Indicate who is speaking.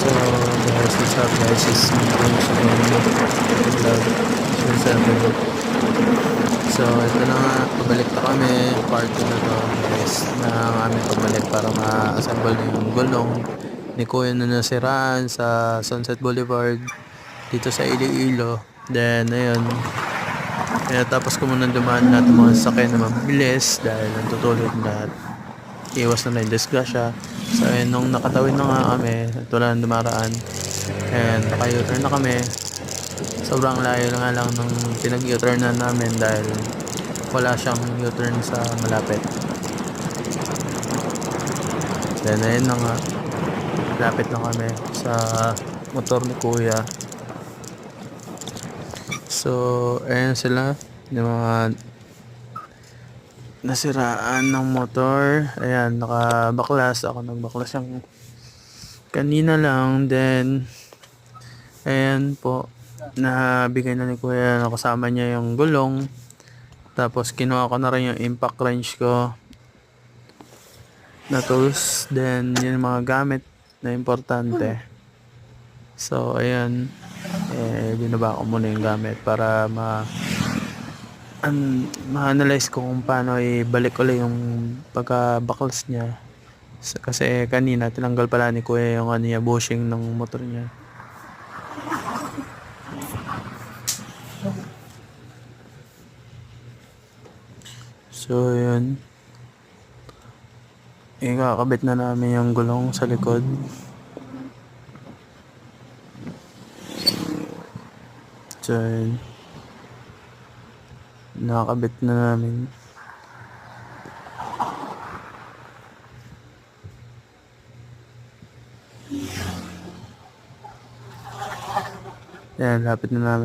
Speaker 1: So, guys, what's up guys? It's me, James. Vlog. So, seven. So, ito na nga. Pabalik na kami. Part 2 na to, guys. Na aming pabalik para ma-assemble yung gulong ni Kuya na nasiraan sa Sunset Boulevard dito sa Iloilo. Then, ayun. Kaya tapos ko muna dumaan lahat ng mga sasakyan na mabilis dahil natutulog lahat. Iwas na na yung disgrasya. So, ayun, nung nakatawid na nga kami, ito lang dumaraan. And naka-U-turn na kami. Sobrang layo na nga lang nung pinag-U-turn na namin dahil wala siyang U-turn sa malapit. Then, ayun na nga. Lapit na kami sa motor ni Kuya. So, ayun sila. Yung mga nasiraan ng motor. Ayan, nakabaklas. Ako nagbaklas yung kanina lang. Then, ayan po. Nabigay na ni Kuya na kasama niya yung gulong. Tapos, kinuha ko na rin yung impact wrench ko. Na tools. Then, yun yung mga gamit na importante. So, ayan. Eh, binaba ko muna yung gamit para ma an ma-analyze ko kung paano ibalik ulit yung pagka-buckles niya. Kasi kanina tinanggal pala ni Kuya yung ano niya, bushing ng motor niya. So, yun. Ikakabit na namin yung gulong sa likod. So, yun. Nakakabit na namin. Yan, lapit na namin.